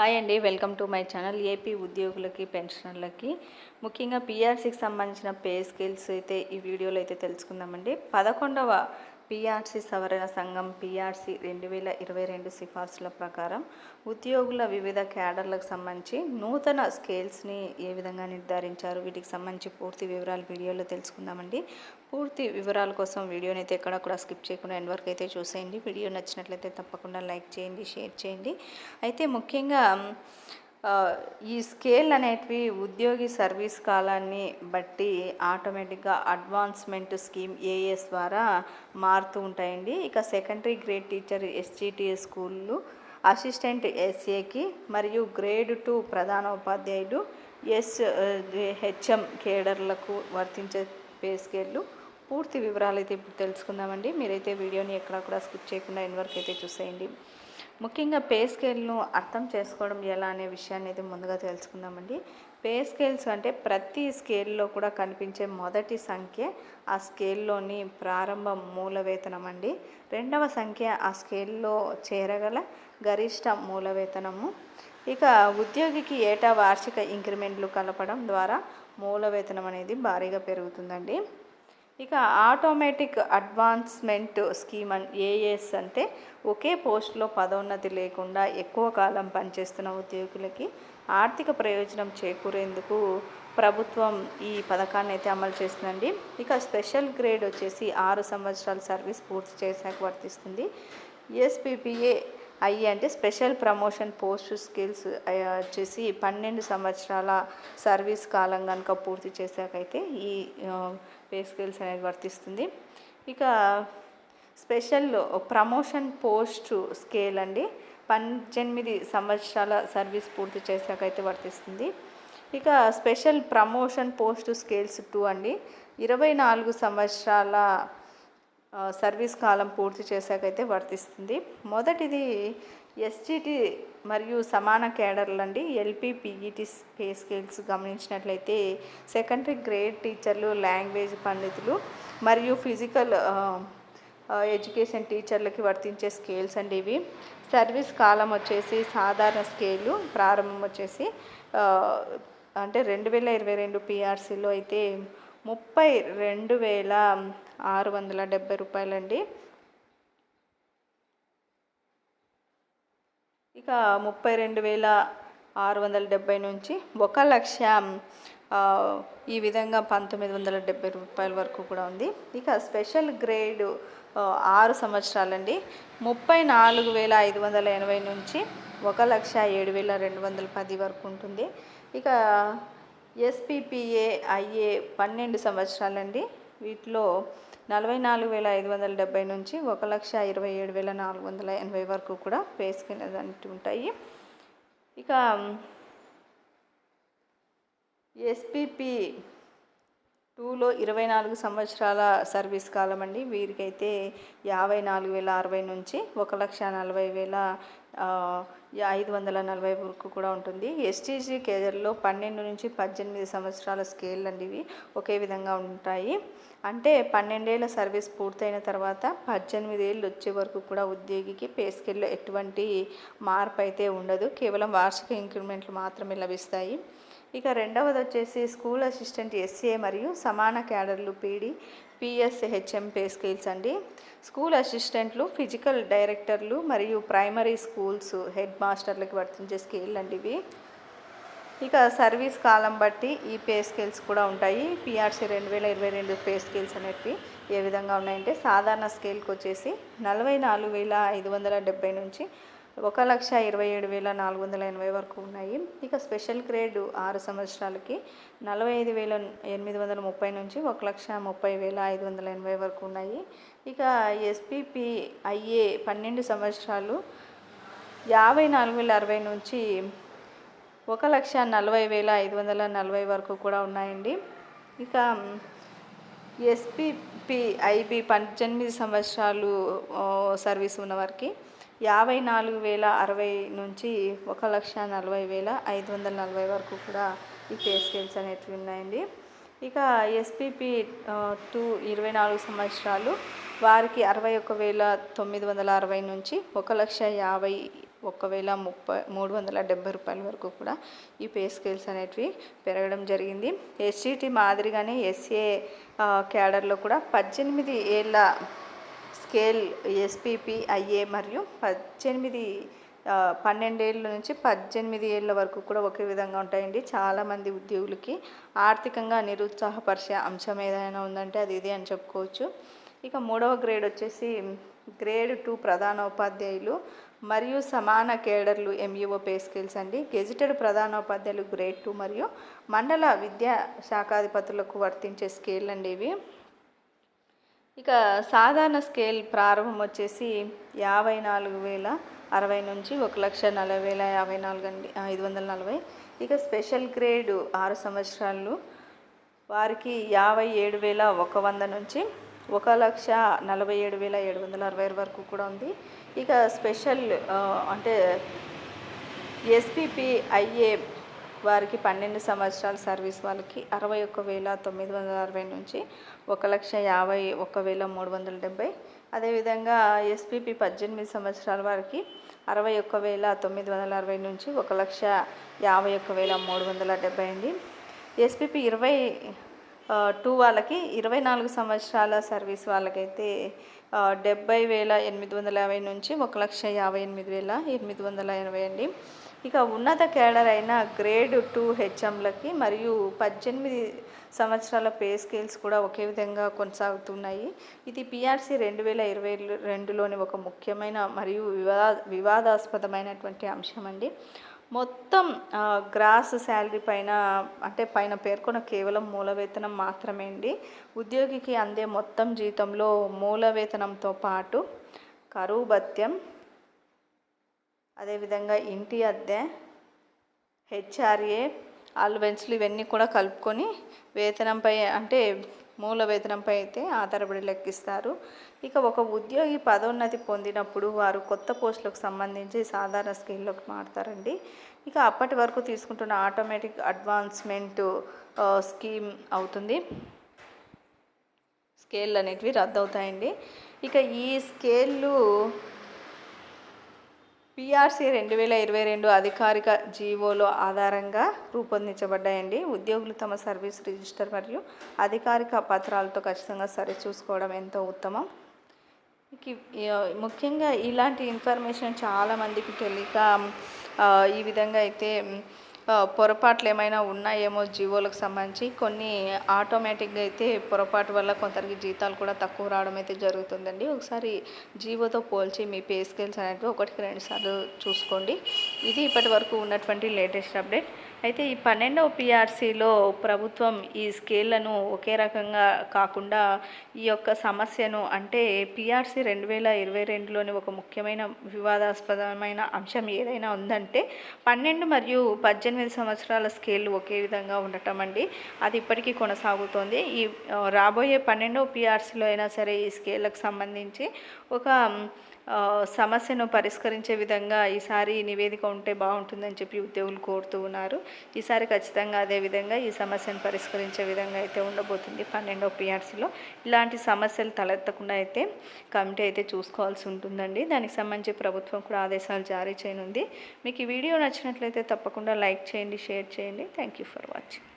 Hi అండి welcome to my channel AP ఉద్యోగులకి పెన్షనర్లకి. ముఖ్యంగా పీఆర్సీకి సంబంధించిన పే స్కిల్స్ అయితే ఈ వీడియోలో అయితే తెలుసుకుందామండి. పదకొండవ పీఆర్సీ సవరణ సంఘం పీఆర్సీ రెండు వేల ఇరవై రెండు సిఫార్సుల ప్రకారం ఉద్యోగుల వివిధ క్యాడర్లకు సంబంధించి నూతన స్కేల్స్ని ఏ విధంగా నిర్ధారించారు? వీటికి సంబంధించి పూర్తి వివరాలు వీడియోలో తెలుసుకుందామండి. పూర్తి వివరాల కోసం వీడియోని అయితే ఎక్కడ కూడా స్కిప్ చేయకుండా ఎండ్ వరకు అయితే చూసేయండి. వీడియో నచ్చినట్లయితే తప్పకుండా లైక్ చేయండి షేర్ చేయండి. అయితే ముఖ్యంగా ఈ స్కేల్ అనేటివి ఉద్యోగి సర్వీస్ కాలాన్ని బట్టి ఆటోమేటిక్గా అడ్వాన్స్మెంట్ స్కీమ్ ఏఎస్ ద్వారా మారుతూ ఉంటాయండి. ఇక సెకండరీ గ్రేడ్ టీచర్ ఎస్జిటిఏ స్కూళ్ళు అసిస్టెంట్ ఎస్ఏకి మరియు గ్రేడ్ టూ ప్రధాన ఉపాధ్యాయులు ఎస్ హెచ్ఎం కేడర్లకు వర్తించే పే స్కేళ్ళు పూర్తి వివరాలు అయితే ఇప్పుడు తెలుసుకుందామండి. మీరైతే వీడియోని ఎక్కడ కూడా స్కిప్ చేయకుండా ఎన్ని వరకు అయితే చూసేయండి. ముఖ్యంగా పే స్కేల్ను అర్థం చేసుకోవడం ఎలా అనే విషయాన్ని అయితే ముందుగా తెలుసుకుందామండి. పే స్కేల్స్ అంటే ప్రతి స్కేల్లో కూడా కనిపించే మొదటి సంఖ్య ఆ స్కేల్లోని ప్రారంభ మూల వేతనం అండి రెండవ సంఖ్య ఆ స్కేల్లో చేరగల గరిష్ట మూల వేతనము ఇక ఉద్యోగికి ఏటా వార్షిక ఇంక్రిమెంట్లు కలపడం ద్వారా మూల వేతనం అనేది భారీగా పెరుగుతుందండి. ఇక ఆటోమేటిక్ అడ్వాన్స్మెంట్ స్కీమ్ అన్ ఏఎస్ అంటే ఒకే పోస్టులో పదోన్నతి లేకుండా ఎక్కువ కాలం పనిచేస్తున్న ఉద్యోగులకి ఆర్థిక ప్రయోజనం చేకూరేందుకు ప్రభుత్వం ఈ పథకాన్ని అయితే అమలు చేస్తుందండి. ఇక స్పెషల్ గ్రేడ్ వచ్చేసి ఆరు సంవత్సరాల సర్వీస్ పూర్తి చేశాక వర్తిస్తుంది. ఎస్పీపీఏ అయ్యి అంటే స్పెషల్ ప్రమోషన్ పోస్ట్ స్కిల్స్ వచ్చేసి పన్నెండు సంవత్సరాల సర్వీస్ కాలం కనుక పూర్తి చేశాకైతే ఈ పే స్కిల్స్ అనేది వర్తిస్తుంది. ఇక స్పెషల్ ప్రమోషన్ పోస్ట్ స్కేల్ అండి పద్దెనిమిది సంవత్సరాల సర్వీస్ పూర్తి చేశాకైతే వర్తిస్తుంది. ఇక special promotion post scales two అండి ఇరవై నాలుగు సంవత్సరాల సర్వీస్ కాలం పూర్తి చేశాకైతే వర్తిస్తుంది. మొదటిది ఎస్జిటి మరియు సమాన కేడర్లు అండి. ఎల్పి పిఈటి పే స్కేల్స్ గమనించినట్లయితే సెకండరీ గ్రేడ్ టీచర్లు లాంగ్వేజ్ పండితులు మరియు ఫిజికల్ ఎడ్యుకేషన్ టీచర్లకి వర్తించే స్కేల్స్ అండి ఇవి. సర్వీస్ కాలం వచ్చేసి సాధారణ స్కేలు ప్రారంభం వచ్చేసి అంటే రెండు వేల ఇరవై రెండు పిఆర్సీలో అయితే ముప్పై రెండు వేల ఆరు వందల డెబ్బై రూపాయలండి. ఇక ముప్పై రెండు వేల ఆరు వందల డెబ్బై నుంచి ఒక లక్ష ఈ విధంగా పంతొమ్మిది వందల డెబ్బై రూపాయల వరకు కూడా ఉంది. ఇక స్పెషల్ గ్రేడ్ ఆరు సంవత్సరాలండి. ముప్పై నాలుగు వేల ఐదు వందల ఎనభై నుంచి ఒక లక్ష ఏడు వేల రెండు వందల పది వరకు ఉంటుంది. ఇక ఎస్పిపిఏ ఐఏ పన్నెండు సంవత్సరాలండి. వీటిలో నలభై నాలుగు వేల ఐదు వందల డెబ్బై నుంచి ఒక లక్ష ఇరవై ఏడు వేల నాలుగు వందల ఎనభై వరకు కూడా పే స్కేల్ అనేవి ఉంటాయి. ఇక ఎస్పీపీ టూలో ఇరవై నాలుగు సంవత్సరాల సర్వీస్ కాలం అండి. వీరికైతే యాభై నాలుగు వేల అరవై నుంచి ఒక లక్ష నలభై వేల ఐదు వందల నలభై వరకు కూడా ఉంటుంది. ఎస్టీజీ కేజర్లో పన్నెండు నుంచి పద్దెనిమిది సంవత్సరాల స్కేల్ అండి ఇవి. ఒకే విధంగా ఉంటాయి. అంటే పన్నెండేళ్ళ సర్వీస్ పూర్తయిన తర్వాత పద్దెనిమిది ఏళ్ళు వచ్చే వరకు కూడా ఉద్యోగికి పే స్కేల్లో ఎటువంటి మార్పు అయితే ఉండదు. కేవలం వార్షిక ఇంక్రిమెంట్లు మాత్రమే లభిస్తాయి. ఇక రెండవది వచ్చేసి స్కూల్ అసిస్టెంట్ ఎస్ఏ మరియు సమాన క్యాడర్లు పీడీ పిఎస్హెచ్ఎం పే స్కేల్స్ అండి. స్కూల్ అసిస్టెంట్లు ఫిజికల్ డైరెక్టర్లు మరియు ప్రైమరీ స్కూల్స్ హెడ్ మాస్టర్లకు వర్తించే స్కేల్ అండి ఇవి. ఇక సర్వీస్ కాలం బట్టి ఈ పే స్కేల్స్ కూడా ఉంటాయి. పిఆర్సీ రెండు వేల ఇరవై రెండు పే స్కేల్స్ అనేటివి ఏ విధంగా ఉన్నాయంటే సాధారణ స్కేల్కి వచ్చేసి నలభై నాలుగు వేల ఐదు వందల డెబ్బై నుంచి ఒక లక్ష ఇరవై ఏడు వేల నాలుగు వందల ఎనభై వరకు ఉన్నాయి. ఇక స్పెషల్ గ్రేడ్ ఆరు సంవత్సరాలకి నలభై ఐదు వేల ఎనిమిది వందల ముప్పై నుంచి ఒక లక్ష ముప్పై వేల ఐదు వందల ఎనభై వరకు ఉన్నాయి. ఇక ఎస్పీపీ ఐఏ పన్నెండు సంవత్సరాలు యాభై నాలుగు వేల అరవై నుంచి ఒక లక్ష నలభై వేల ఐదు వందల నలభై వరకు కూడా ఉన్నాయండి. ఇక ఎస్పీపీ ఐబి పద్దెనిమిది సంవత్సరాలు సర్వీస్ ఉన్న వారికి యాభై నాలుగు వేల అరవై నుంచి ఒక లక్ష నలభై వేల ఐదు వందల నలభై వరకు కూడా ఈ పే స్కేల్స్ అనేటివి ఉన్నాయండి. ఇక ఎస్పీపీ టూ ఇరవై నాలుగు సంవత్సరాలు వారికి అరవై ఒక వేల తొమ్మిది వందల అరవై నుంచి ఒక లక్ష యాభై ఒక వేల ముప్పై మూడు వందల డెబ్బై రూపాయల వరకు కూడా ఈ పే స్కేల్స్ అనేటివి పెరగడం జరిగింది. ఎస్సీటీ మాదిరిగానే ఎస్ఏ క్యాడర్లో కూడా పద్దెనిమిది ఏళ్ళ స్కేల్ ఎస్పీపీఐఏ మరియు పద్దెనిమిది పన్నెండేళ్ళ నుంచి పద్దెనిమిది ఏళ్ళ వరకు కూడా ఒకే విధంగా ఉంటాయండి. చాలామంది ఉద్యోగులకి ఆర్థికంగా నిరుత్సాహపరిచే అంశం ఏదైనా ఉందంటే అది ఇదే అని చెప్పుకోవచ్చు. ఇక మూడవ గ్రేడ్ వచ్చేసి గ్రేడ్ టూ ప్రధాన ఉపాధ్యాయులు మరియు సమాన కేడర్లు ఎంఈఓ పే స్కిల్స్ అండి. గెజిటెడ్ ప్రధానోపాధ్యాయులు గ్రేడ్ టూ మరియు మండల విద్యా శాఖాధిపతులకు వర్తించే స్కేల్ అండి ఇవి. ఇక సాధారణ స్కేల్ ప్రారంభం వచ్చేసి యాభై నాలుగు వేల అరవై నుంచి ఒక లక్ష నలభై వేల యాభై నాలుగు అండి ఐదు వందల నలభై. ఇక స్పెషల్ గ్రేడ్ ఆరు సంవత్సరాలు. వారికి యాభై ఏడు వేల ఒక వంద నుంచి ఒక లక్ష నలభై ఏడు వేల ఏడు వందల అరవై వరకు కూడా ఉంది. ఇక స్పెషల్ అంటే ఎస్పీపీ ఐఏ వారికి పన్నెండు సంవత్సరాల సర్వీస్ వాళ్ళకి అరవై ఒక్క వేల తొమ్మిది వందల అరవై నుంచి ఒక లక్ష యాభై ఒక్క వేల మూడు వందల డెబ్బై. అదేవిధంగా ఎస్పీపీ పద్దెనిమిది సంవత్సరాల వారికి అరవై ఒక్క వేల తొమ్మిది వందల అరవై నుంచి ఒక లక్ష యాభై ఒక్క వేల మూడు వందల డెబ్బై అండి. ఎస్పీపీ ఇరవై టూ వాళ్ళకి ఇరవై నాలుగు సంవత్సరాల సర్వీస్ వాళ్ళకైతే డెబ్బై వేల ఎనిమిది వందల యాభై నుంచి ఒక లక్ష యాభై ఎనిమిది వేల ఎనిమిది వందల ఎనభై అండి. ఇక ఉన్నత కేడర్ అయిన గ్రేడ్ టూ హెచ్ఎంలకి మరియు పద్దెనిమిది సంవత్సరాల పే స్కేల్స్ కూడా ఒకే విధంగా కొనసాగుతున్నాయి. ఇది పిఆర్సీ రెండు వేల ఇరవై రెండులోని ఒక ముఖ్యమైన మరియు వివా వివాదాస్పదమైనటువంటి అంశం అండి. మొత్తం గ్రాస్ శాలరీ పైన అంటే పైన పేర్కొన్న కేవలం మూల వేతనం మాత్రమే అండి. ఉద్యోగికి అందే మొత్తం జీతంలో మూల వేతనంతో పాటు కరువు భత్యం అదేవిధంగా ఇంటి అద్దె హెచ్ఆర్ఏ అలవెన్స్లు ఇవన్నీ కూడా కలుపుకొని వేతనంపై అంటే మూల వేతనంపై అయితే ఆధారపడి లెక్కిస్తారు. ఇక ఒక ఉద్యోగి పదోన్నతి పొందినప్పుడు వారు కొత్త పోస్టులకు సంబంధించి సాధారణ స్కేల్లోకి మారుతారండి. ఇక అప్పటి వరకు తీసుకుంటున్న ఆటోమేటిక్ అడ్వాన్స్మెంట్ స్కీమ్ అవుతుంది. స్కేల్ అనేటివి రద్దు అవుతాయండి ఇక ఈ స్కేళ్ళు పీఆర్సీ రెండు వేల ఇరవై రెండు అధికారిక జీవోలో ఆధారంగా రూపొందించబడ్డాయండి. ఉద్యోగులు తమ సర్వీస్ రిజిస్టర్ మరియు అధికారిక పత్రాలతో ఖచ్చితంగా సరిచూసుకోవడం ఎంతో ఉత్తమం. ముఖ్యంగా ఇలాంటి ఇన్ఫర్మేషన్ చాలామందికి తెలియక ఈ విధంగా అయితే పొరపాట్లు ఏమైనా ఉన్నాయేమో జీవోలకు సంబంధించి. కొన్ని ఆటోమేటిక్గా అయితే పొరపాటు వల్ల కొందరికి జీతాలు కూడా తక్కువ రావడం అయితే జరుగుతుందండి. ఒకసారి జీవోతో పోల్చి మీ పే స్కేల్స్ అనేవి ఒకటికి రెండు సార్లు చూసుకోండి. ఇది ఇప్పటి వరకు ఉన్నటువంటి లేటెస్ట్ అప్డేట్. అయితే ఈ పన్నెండవ పిఆర్సీలో ప్రభుత్వం ఈ స్కేళ్ళను ఒకే రకంగా కాకుండా ఈ యొక్క సమస్యను అంటే పిఆర్సీ రెండు వేల ఇరవై రెండులోని ఒక ముఖ్యమైన వివాదాస్పదమైన అంశం ఏదైనా ఉందంటే పన్నెండు మరియు పద్దెనిమిది సంవత్సరాల స్కేల్ ఒకే విధంగా ఉండటం అండి. అది ఇప్పటికీ కొనసాగుతోంది. ఈ రాబోయే పన్నెండవ పిఆర్సీలో అయినా సరే ఈ స్కేళ్ళకు సంబంధించి ఒక సమస్యను పరిష్కరించే విధంగా ఈసారి నివేదిక ఉంటే బాగుంటుందని చెప్పి ఉద్యోగులు కోరుతూ ఉన్నారు. ఈసారి ఖచ్చితంగా అదే విధంగా ఈ సమస్యను పరిష్కరించే విధంగా అయితే ఉండబోతుంది పన్నెండో పిఆర్సీలో. ఇలాంటి సమస్యలు తలెత్తకుండా అయితే కమిటీ అయితే చూసుకోవాల్సి ఉంటుందండి. దానికి సంబంధించి ప్రభుత్వం కూడా ఆదేశాలు జారీ చేయనుంది. మీకు ఈ వీడియో నచ్చినట్లయితే తప్పకుండా లైక్ చేయండి షేర్ చేయండి. Thank you for watching